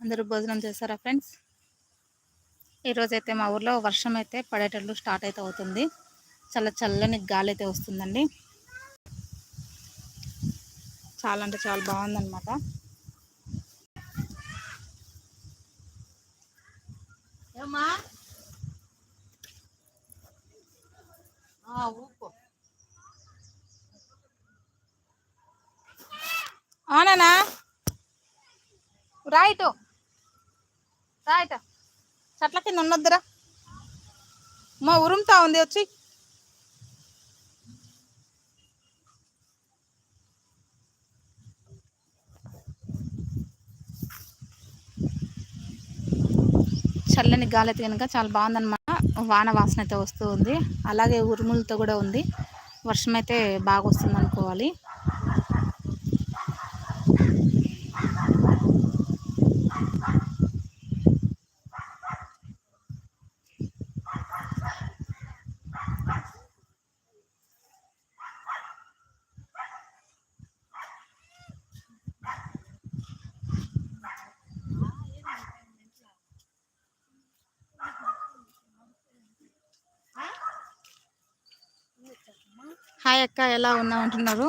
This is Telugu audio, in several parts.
అందరూ భోజనం చేశారా ఫ్రెండ్స్? ఈరోజైతే మా ఊర్లో వర్షం అయితే పడేటట్లు స్టార్ట్ అయితే అవుతుంది. చాలా చల్లని గాలి అయితే వస్తుందండి. చాలా అంటే చాలా బాగుందన్నమాట. అవునా రైట్ రాయట. చెట్ల కింద ఉన్నద్దురా. మా ఉరుముతా ఉంది వచ్చి. చల్లని గాలి అయితే కనుక చాలా బాగుందన్నమాట. వాన వాసన అయితే వస్తూ ఉంది. అలాగే ఉరుములతో కూడా ఉంది. వర్షం అయితే బాగా వస్తుంది అనుకోవాలి హాయ్ అక్క ఎలా ఉన్నావు అంటున్నారు.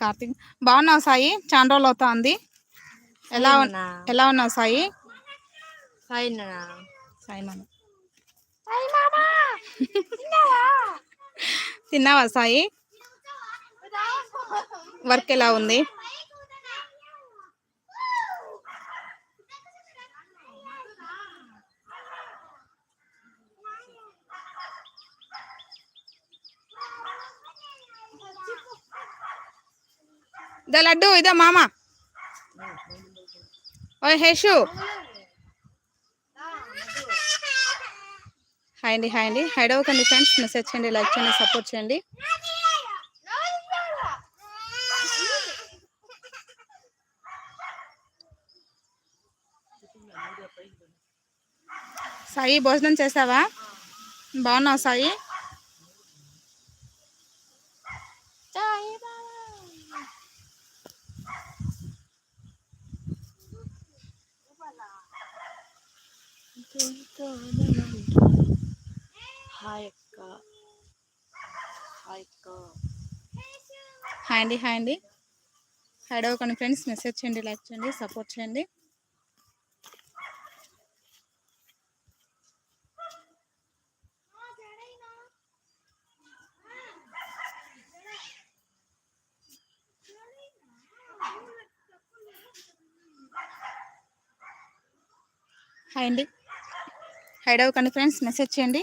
కార్తీక్ బాగున్నావు సాయి? చాలా రోజులు అవుతా ఉంది ఎలా ఎలా ఉన్నావు సాయి? సాయి మామ. తిన్నావా సాయి? వర్క్ ఎలా ఉంది? ద లడ్డు ఇదో మామ? ఓ హేషు. హాయ్ అండి హాయ్ అండి. హైడ్ అవ్వకండి ఫ్రెండ్స్ మెసేజ్ చేయండి లైక్ చేయండి సపోర్ట్ చేయండి. సాయి భోజనం చేసావా? బాగున్నావు సాయి? హాయ్ అక్క హాయ్ అక్క హాయ్ అండి హాయ్ అండి. హైడ్ అవ్వకండి ఫ్రెండ్స్ మెసేజ్ చేయండి లైక్ చేయండి సపోర్ట్ చేయండి. హాయ్ అండి. హైడ్ అవ్వకండి ఫ్రెండ్స్. మెసేజ్ చేయండి.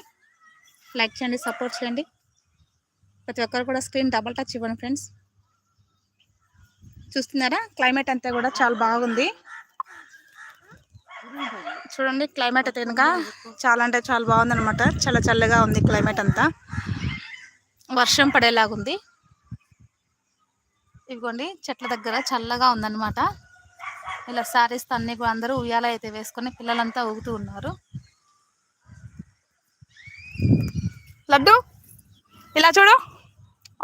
లైక్ చేయండి సపోర్ట్ చేయండి. ప్రతి ఒక్కరు కూడా స్క్రీన్ డబల్ టచ్ ఇవ్వండి ఫ్రెండ్స్. చూస్తున్నారా? క్లైమేట్ అంతా కూడా చాలా బాగుంది. చూడండి క్లైమేట్ అయితే కనుక చాలా అంటే చాలా బాగుందనమాట చాలా చల్లగా ఉంది క్లైమేట్ అంతా. వర్షం పడేలాగుంది ఇదిగోండి చెట్ల దగ్గర చల్లగా ఉందన్నమాట. ఇలా శారీస్ అన్నీ కూడా అందరూ ఉయ్యాల అయితే వేసుకొని పిల్లలంతా ఊగుతూ ఉన్నారు. లడ్డు? ఇలా చూడు.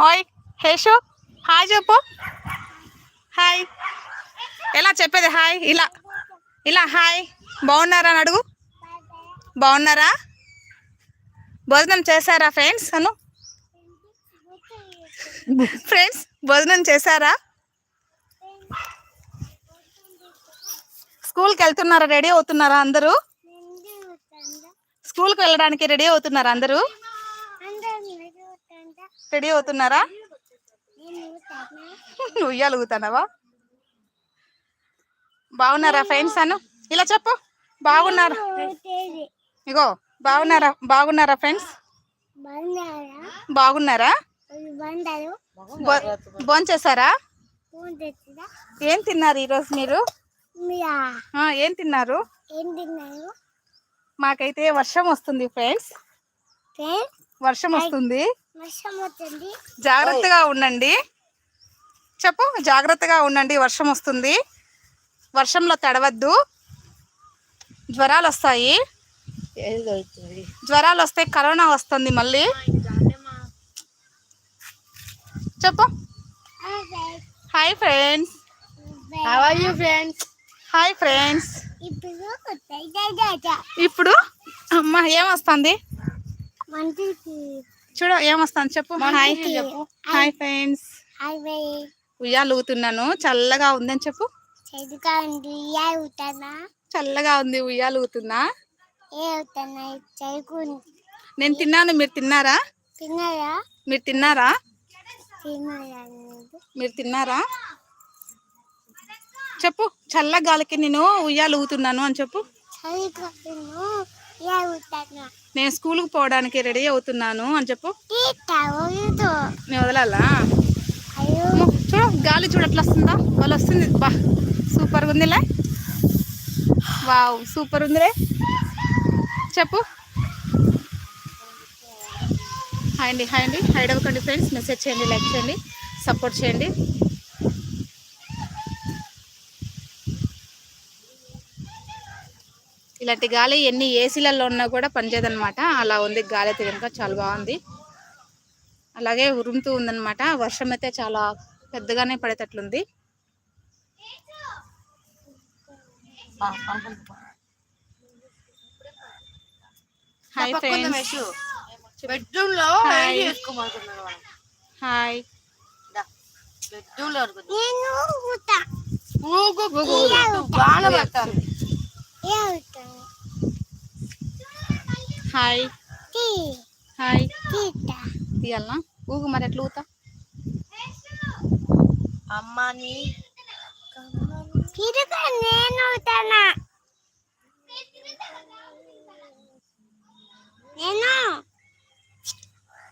ఓయ్ హేషు హాయ్ చెప్పు. హాయ్. ఎలా చెప్పేది హాయ్? ఇలా. ఇలా హాయ్. బాగున్నారా అని అడుగు. బాగున్నారా? భోజనం చేశారా ఫ్రెండ్స్? అను. ఫ్రెండ్స్ భోజనం చేశారా? స్కూల్కి వెళ్తున్నారా? రెడీ అవుతున్నారా అందరూ? స్కూల్కి వెళ్ళడానికి రెడీ అవుతున్నారా అందరూ? రెడీ అవుతున్నారా? ఉయ్యాలు ఊగుతున్నావా బాగున్నారా ఫ్రెండ్స్ అను? ఇలా చెప్పు. బాగున్నారా? ఇగో బాగున్నారా? బాగున్నారా ఫ్రెండ్స్? బాగున్నారా? భోజనం చేశారా ఏం తిన్నారు ఈరోజు మీరు? ఏం తిన్నారు? మాకైతే వర్షం వస్తుంది ఫ్రెండ్స్ వర్షం వస్తుంది. జాగ్రత్తగా ఉండండి. చెప్పు జాగ్రత్తగా ఉండండి వర్షం వస్తుంది. వర్షంలో తడవద్దు. జ్వరాలు వస్తాయి ఏది అవుతుంది జ్వరాలు వస్తే కరోనా వస్తుంది మళ్ళీ చెప్పు. Hi friends how are you friends hi friends ఇప్పుడు అమ్మ ఏమొస్తుంది? చూడు ఏమొస్తుంది చెప్పు. హాయ్ హాయ్ ఫ్రెండ్స్ ఉయ్యాలు ఊగుతున్నాను చల్లగా ఉందని చెప్పు. చల్లగా ఉంది. ఉయ్యాలు ఊగుతున్నా నేను తిన్నాను. మీరు తిన్నారా? తిన్నారా? మీరు తిన్నారా? మీరు తిన్నారా? చెప్పు. చల్ల గాలికి నేను ఉయ్యాలు ఊగుతున్నాను అని చెప్పు. నేను స్కూల్కి పోవడానికి రెడీ అవుతున్నాను అని చెప్పు. నేను వదలాలా? చూడు గాలి చూడు ఎట్లా వస్తుందా. వాళ్ళు వస్తుంది. బా సూపర్గా ఉందిలే. వావ్ సూపర్ ఉందిలే. చెప్పు. హాయ్ అండి హాయ్ అండి. హైడ్ అవ్వకండి ఫ్రెండ్స్. మెసేజ్ చేయండి లైక్ చేయండి సపోర్ట్ చేయండి. ఇలాంటి గాలి ఎన్ని ఏసీలలో ఉన్నా కూడా పనిచేయదన్నమాట. అలా ఉంది గాలి అయితే కనుక చాలా బాగుంది. అలాగే ఉరుముతూ ఉందన్నమాట. వర్షం అయితే చాలా పెద్దగానే పడేటట్లుంది. హాయ్ ఫ్రెండ్స్ బెడ్రూమ్లో Hi. వేడి. చేసుకోమంటున్నాడు మనం హాయ్ బెడ్రూమ్లో హాయ్. హాయ్. తీయాలనా? ఊగు మరి ఎట్లా ఊతా? అమ్మని నేను అవుతానా నేను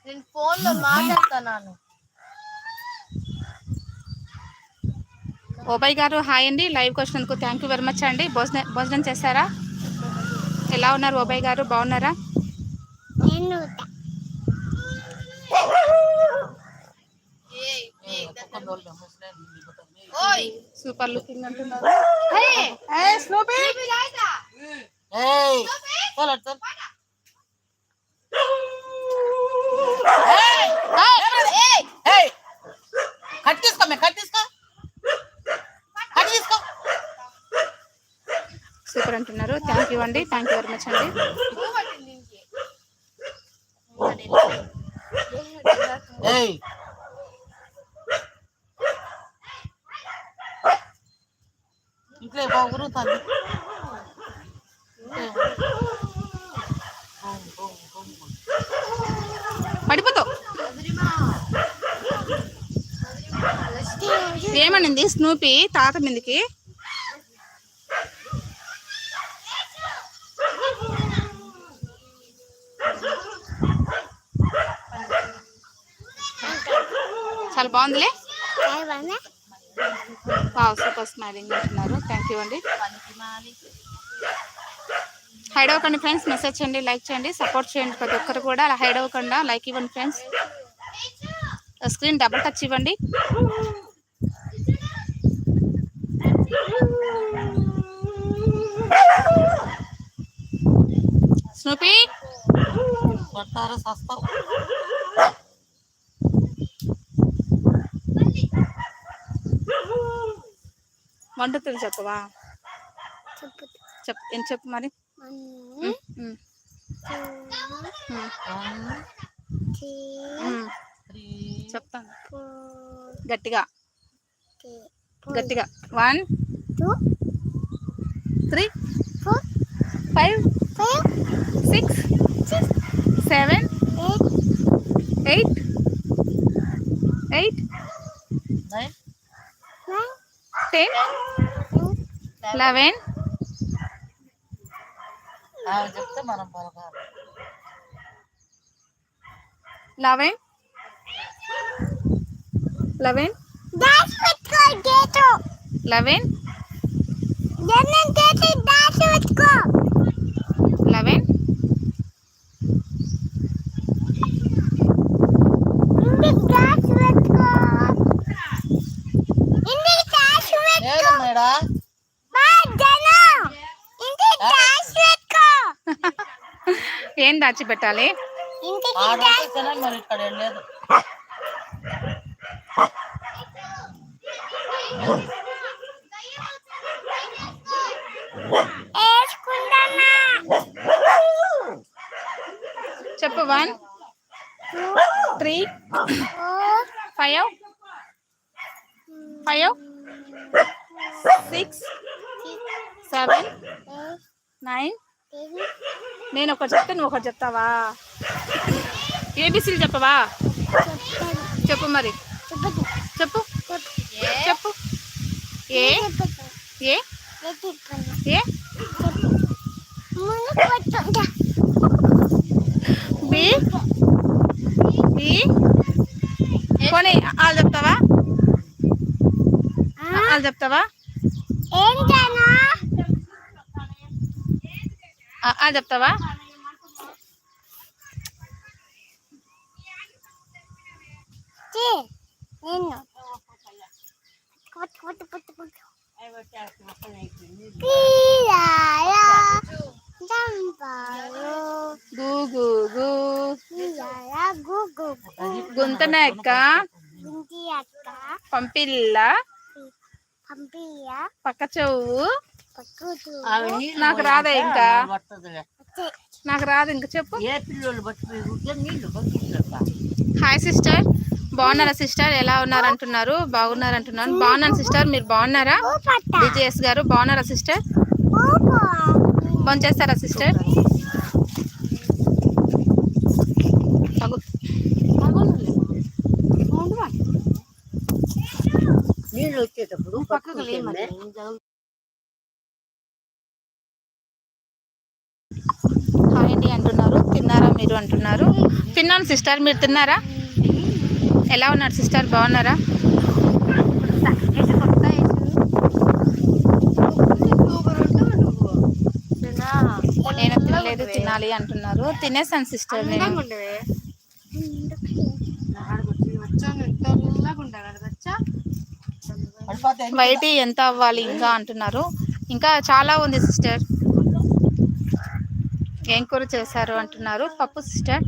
నేను ఫోన్లో మాట్లాడుతున్నాను. ఓబాయ్ గారు హాయ్ అండి. లైవ్కి వచ్చినందుకు థ్యాంక్ యూ వెరీ మచ్ అండి. భోజనం భోజనం చేశారా? ఎలా ఉన్నారు ఓబాయ్ గారు? బాగున్నారా? సూపర్ లుకింగ్ అంటున్నారు. కట్ తీసుకో కట్ తీసుకో కట్ తీసుకో సూపర్ అంటున్నారు. థ్యాంక్ యూ అండి. థ్యాంక్ యూ వెరీ మచ్ అండి. ఇంట్లో పడిపోతావు. ఏమనింది? స్నూపీ తాత మీదకి చాలా బాగుందిలే. సూపర్ స్మైలింగ్ అంటున్నారు. థ్యాంక్ యూ అండి. హైడ్ అవ్వకండి ఫ్రెండ్స్ మెసేజ్ చేయండి లైక్ చేయండి సపోర్ట్ చేయండి ప్రతి ఒక్కరు కూడా. అలా హైడ్ అవ్వకుండా లైక్ ఇవ్వండి ఫ్రెండ్స్. స్క్రీన్ డబుల్ టచ్ ఇవ్వండి. స్నూపీ కొట్టారు తెలుసు చెప్పవా? చెప్పు చెప్ ఏం చెప్పు మరి? చెప్తాను. గట్టిగా. గట్టిగా. One two. Three four. Five five. Six six. Seven eight eight. Nine. Ten ten eleven ఆమె చెప్తే మనం పలకాలి లెవెన్ లెవెన్ లెవెన్ లెవెన్ వేసుకో Jana. చెప్పు one three. Five five six seven. Nine. నేను ఒకటి చెప్తే నువ్వు ఒకటి చెప్తావా? ఏబిసిలు చెప్పవా? చెప్పు మరి. చెప్పు. చెప్పు. A? A? A? B? B? పోనీ వాళ్ళు చెప్తావా? వాళ్ళు చెప్తావా? ఏంటనా గుగు గుంతన ఎక్క పంపిల్ల. పంపియ పక్క చెవు. నాకు రాదా ఇంకా? నాకు రాదు ఇంకా చెప్పు. హాయ్ సిస్టర్ బాగున్నారా సిస్టర్ ఎలా ఉన్నారు అంటున్నారు బాగున్నారు అంటున్నాను బాగున్నాను సిస్టర్ మీరు బాగున్నారా? విజయస్ గారు బాగున్నారా సిస్టర్ చేస్తారా సిస్టర్ నీళ్ళు వచ్చేటప్పుడు పక్కకు హాయ్ అండి అంటున్నారు. తిన్నారా మీరు అంటున్నారు. తిన్నాను సిస్టర్ మీరు తిన్నారా? ఎలా ఉన్నారు సిస్టర్? బాగున్నారా? నేను తినలేదు తినాలి అంటున్నారు. తినేసాను సిస్టర్ నేను. వైట్ ఎంత అవ్వాలి ఇంకా అంటున్నారు. ఇంకా చాలా ఉంది సిస్టర్. ఏం కూర చేశారు అంటున్నారు? పప్పు సిస్టర్?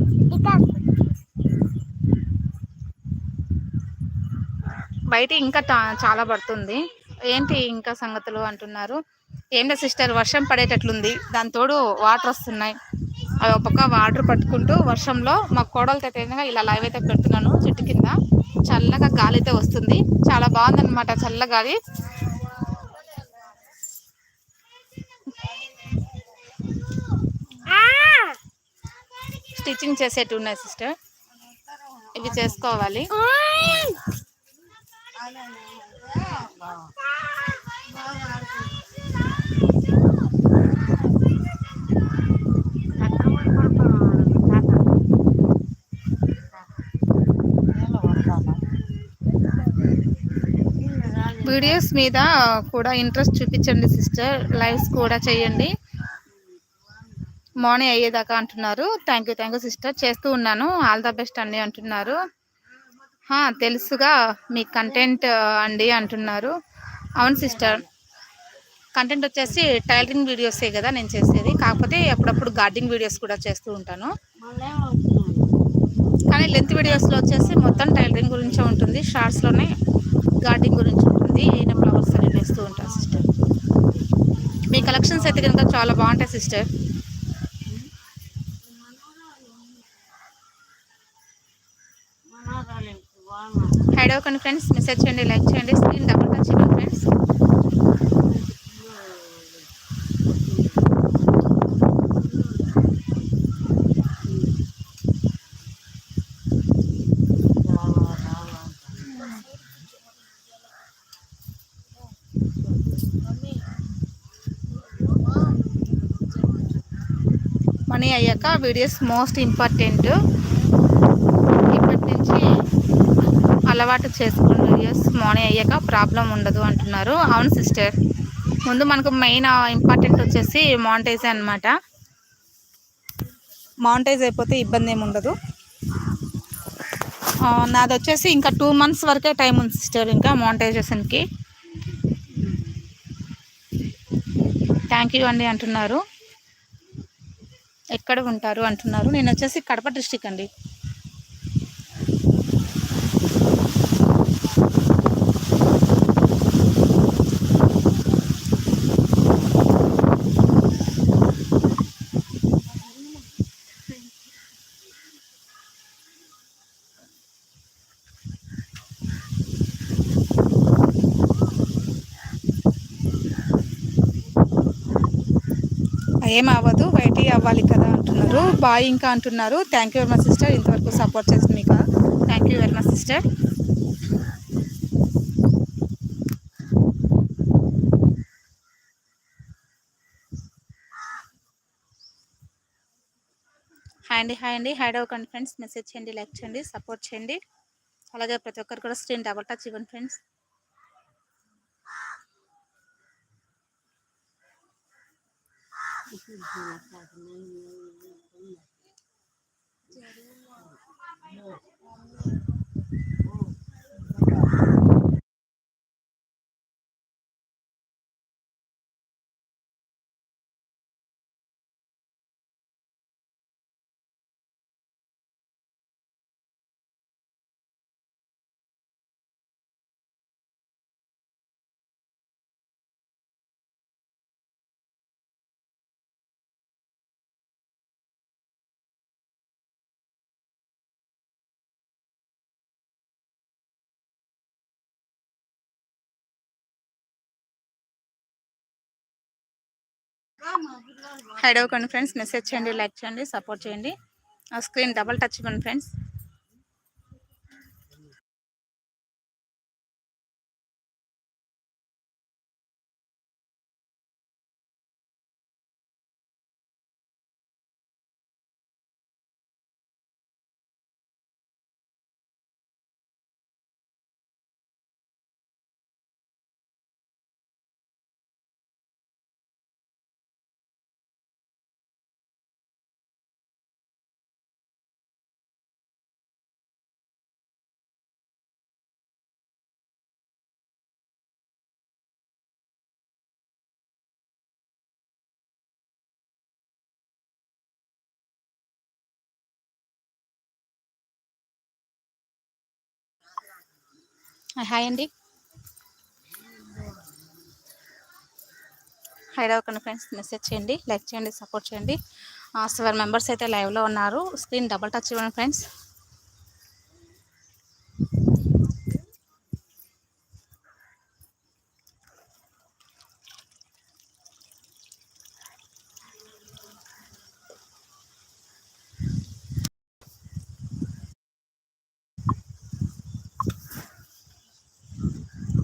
బయట ఇంకా చాలా పడుతుంది. ఏంటి ఇంకా సంగతులు అంటున్నారు? ఏంటో సిస్టర్ వర్షం పడేటట్లుంది. దాని తోడు వాటర్ వస్తున్నాయి. అవి ఒక పక్క వాటర్ పట్టుకుంటూ వర్షంలో మా కోడలతో అయితే ఇలా లైవ్ అయితే పెడుతున్నాను చెట్టు కింద. చల్లగా గాలి అయితే వస్తుంది. చాలా బాగుందన్నమాట చల్ల గాలి. స్టిచ్చింగ్ చేసేటివి ఉన్నాయి సిస్టర్. ఇవి చేసుకోవాలి. వీడియోస్ మీద కూడా ఇంట్రెస్ట్ చూపించండి సిస్టర్. లైవ్స్ కూడా చేయండి. మార్నింగ్ అయ్యేదాకా అంటున్నారు. Thank you thank you sister చేస్తూ ఉన్నాను. ఆల్ ద బెస్ట్ అండి అంటున్నారు. తెలుసుగా మీ కంటెంట్ అండి అంటున్నారు. అవును సిస్టర్ కంటెంట్ వచ్చేసి టైలరింగ్ వీడియోసే కదా నేను చేసేది. కాకపోతే అప్పుడప్పుడు గార్డెనింగ్ వీడియోస్ కూడా చేస్తూ ఉంటాను. కానీ లెంత్ వీడియోస్లో వచ్చేసి మొత్తం టైలరింగ్ గురించే ఉంటుంది. షార్ట్స్లోనే గార్డెనింగ్ గురించి ఉంటుంది. నేను ఫ్లవర్స్ అని వేస్తూ ఉంటాను సిస్టర్ మీ కలెక్షన్స్ అయితే కనుక చాలా బాగుంటాయి సిస్టర్ హైడ్ అవ్వకండి ఫ్రెండ్స్ మెసేజ్ చేయండి లైక్ చేయండి స్క్రీన్ డబుల్ టచ్ ఇవ్వండి ఫ్రెండ్స్ మనీ అయ్యాక వీడియోస్ మోస్ట్ ఇంపార్టెంట్ ఇప్పటి నుంచి అలవాటు చేసుకున్న వీడియోస్ మనీ అయ్యాక ప్రాబ్లం ఉండదు అంటున్నారు. అవును సిస్టర్ ముందు మనకు మెయిన్ ఇంపార్టెంట్ వచ్చేసి మానిటైజ్ అనమాట మానిటైజ్ అయిపోతే ఇబ్బంది ఏమి ఉండదు. ఆ, నాది వచ్చేసి ఇంకా టూ మంత్స్ వరకే టైం ఉంది సిస్టర్ ఇంకా మానిటైజేషన్కి థ్యాంక్ యూ అండి అంటున్నారు. ఎక్కడ ఉంటారు అంటున్నారు. నేను వచ్చేసి కడప డిస్టిక్ అండి. ఏం అవ్వదు బయటికి అవ్వాలి కదా అంటున్నారు. బాయ్ ఇంకా అంటున్నారు. Thank you very much sister ఇంతవరకు సపోర్ట్ చేసింది మీకు thank you very much sister hi అండి హాయ్ అండి. హ్యాడ్ అవ్వకండి ఫ్రెండ్స్ మెసేజ్ చేయండి లైక్ చేయండి సపోర్ట్ చేయండి. అలాగే ప్రతి ఒక్కరు కూడా స్క్రీన్ డబల్ టచ్ ఇవ్వండి ఫ్రెండ్స్ 嗯。హైడ్ అవ్వకండి ఫ్రెండ్స్ మెసేజ్ చేయండి లైక్ చేయండి సపోర్ట్ చేయండి. ఆ స్క్రీన్ డబల్ టచ్ ఇవ్వండి ఫ్రెండ్స్ హాయ్ అండి. హైడ్ అవ్వకండి ఫ్రెండ్స్ మెసేజ్ చేయండి లైక్ చేయండి సపోర్ట్ చేయండి. సెవెన్ మెంబర్స్ అయితే లైవ్లో ఉన్నారు. స్క్రీన్ డబల్ టచ్ ఇవ్వండి ఫ్రెండ్స్.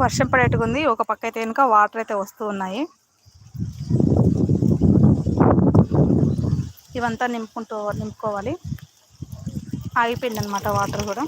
వర్షం పడేట్టుగా ఉంది ఒక పక్క అయితే కనుక వాటర్ అయితే వస్తూ ఉన్నాయి. ఇవంతా నింపుకుంటూ నింపుకోవాలి. ఆగిపోయింది అనమాట వాటర్ కూడా.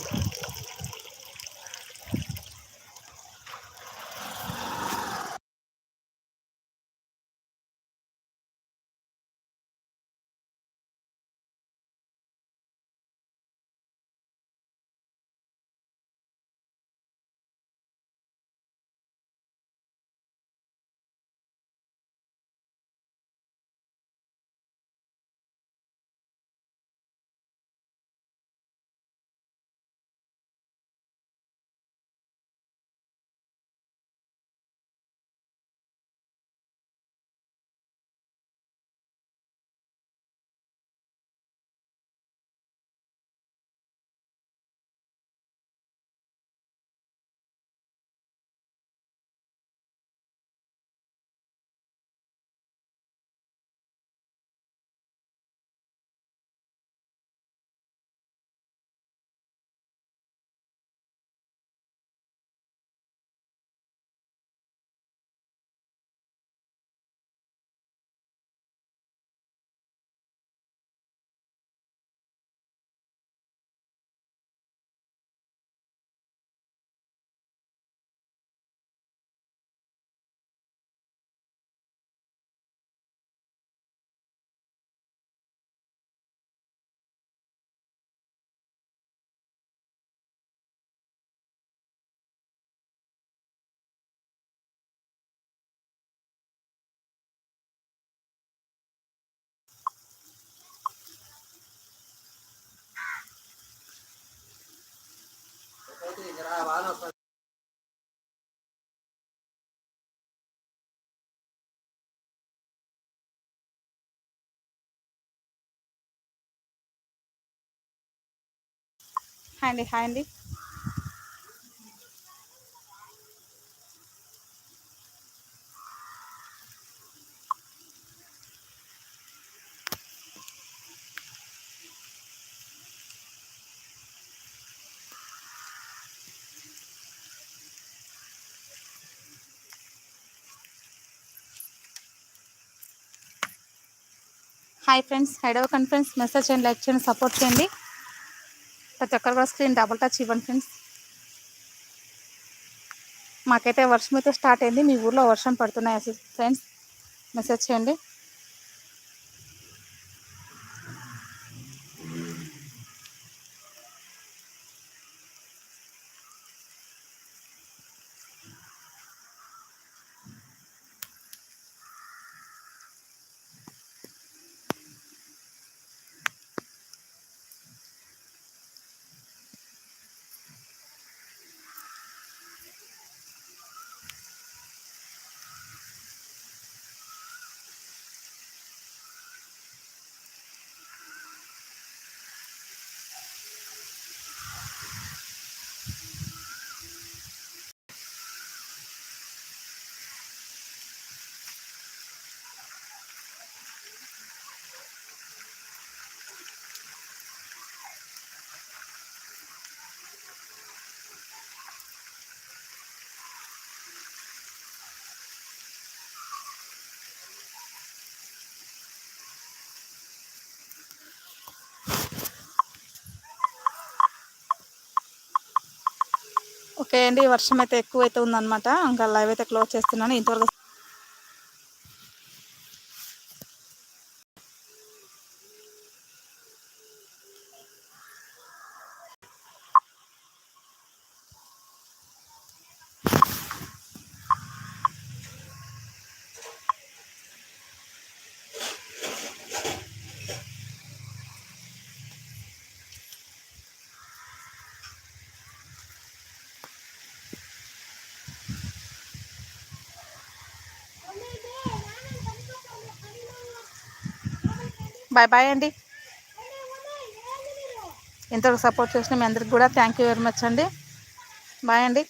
హాయ్ అండి హాయ్ అండి. హాయ్ ఫ్రెండ్స్ హైడవ కాన్ఫరెన్స్ మెసేజ్ చేయండి లైక్ చేయండి సపోర్ట్ చేయండి. ప్రతి ఒక్కరు కూడా స్క్రీన్ డబుల్ టచ్ ఇవ్వండి ఫ్రెండ్స్ మాకైతే వర్షం అయితే స్టార్ట్ అయింది. మీ ఊర్లో వర్షం పడుతున్నాయి ఫ్రెండ్స్ మెసేజ్ చేయండి. ఓకే అండి. వర్షం అయితే ఎక్కువ అయితే ఉందన్నమాట. ఇంకా లైవ్ అయితే క్లోజ్ చేస్తున్నాను. ఇంతవరకు బాయ్ బాయ్ అండి. ఇంతవరకు సపోర్ట్ చేసిన మీ అందరికి కూడా థ్యాంక్ యూ వెరీ మచ్ అండి. బాయ్ అండి.